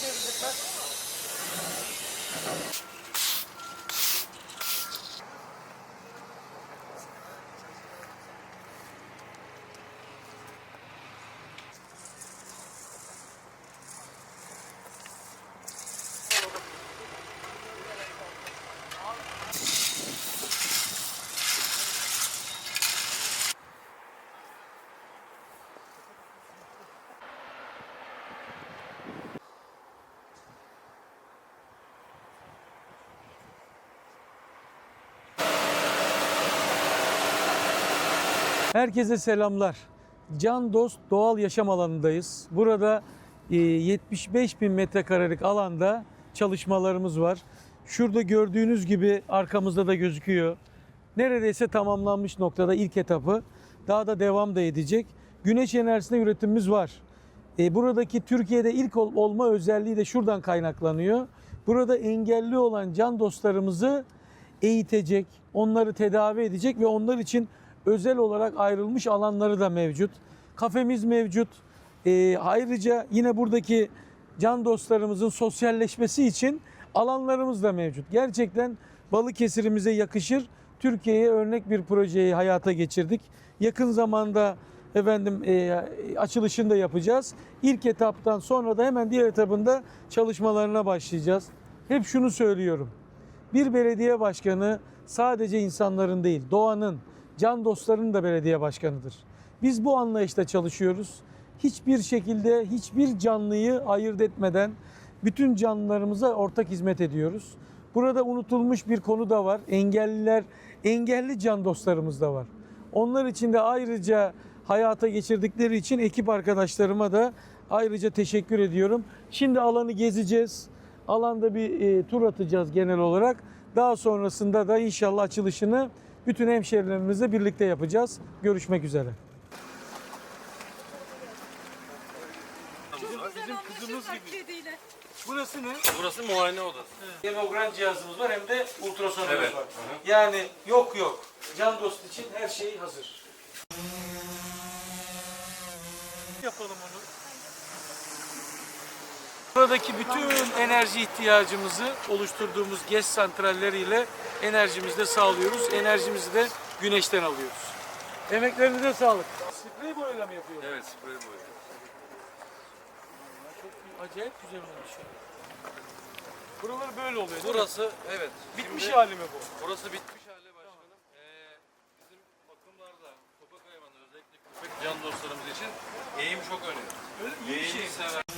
Thank you. Herkese selamlar. Can Dost Doğal Yaşam Alanı'ndayız. Burada e, 75 bin metrekarelik alanda çalışmalarımız var. Şurada gördüğünüz gibi arkamızda da gözüküyor. Neredeyse tamamlanmış noktada ilk etapı. Daha da devam da edecek. Güneş enerjisinde üretimimiz var. E, buradaki Türkiye'de ilk ol- olma özelliği de şuradan kaynaklanıyor. Burada engelli olan can dostlarımızı eğitecek, onları tedavi edecek ve onlar için özel olarak ayrılmış alanları da mevcut. Kafemiz mevcut. E, ayrıca yine buradaki can dostlarımızın sosyalleşmesi için alanlarımız da mevcut. Gerçekten Balıkesir'imize yakışır. Türkiye'ye örnek bir projeyi hayata geçirdik. Yakın zamanda efendim e, açılışını da yapacağız. İlk etaptan sonra da hemen diğer etabında çalışmalarına başlayacağız. Hep şunu söylüyorum. Bir belediye başkanı sadece insanların değil, doğanın, can dostlarının da belediye başkanıdır. Biz bu anlayışla çalışıyoruz. Hiçbir şekilde hiçbir canlıyı ayırt etmeden bütün canlılarımıza ortak hizmet ediyoruz. Burada unutulmuş bir konu da var. Engelliler, engelli can dostlarımız da var. Onlar için de ayrıca hayata geçirdikleri için ekip arkadaşlarıma da ayrıca teşekkür ediyorum. Şimdi alanı gezeceğiz. Alanda bir e, tur atacağız genel olarak. Daha sonrasında da inşallah açılışını bütün hemşerilerimizle birlikte yapacağız. Görüşmek üzere. Bizim kızımız gibi. Burası ne? Burası muayene odası. Hemogram cihazımız var hem de ultrasonumuz Evet. var. Yani yok yok. Can dost için her şey hazır. Yapalım onu. Buradaki bütün enerji ihtiyacımızı oluşturduğumuz GES santralleriyle enerjimizi de sağlıyoruz. Enerjimizi de güneşten alıyoruz. Emeklerinize sağlık. Sprey boyayla mı yapıyorlar? Evet, sprey boya. Çok acayip güzel olmuş. Buralar böyle oluyor mi? Burası evet. Bitmiş şimdi hali mi bu? Burası bitmiş hali başkanım. Ee, bizim bakımlarda sokak hayvanı özellikle köpek can dostlarımız için eğim çok önemli. Öyle bir Eğimi şey. sever.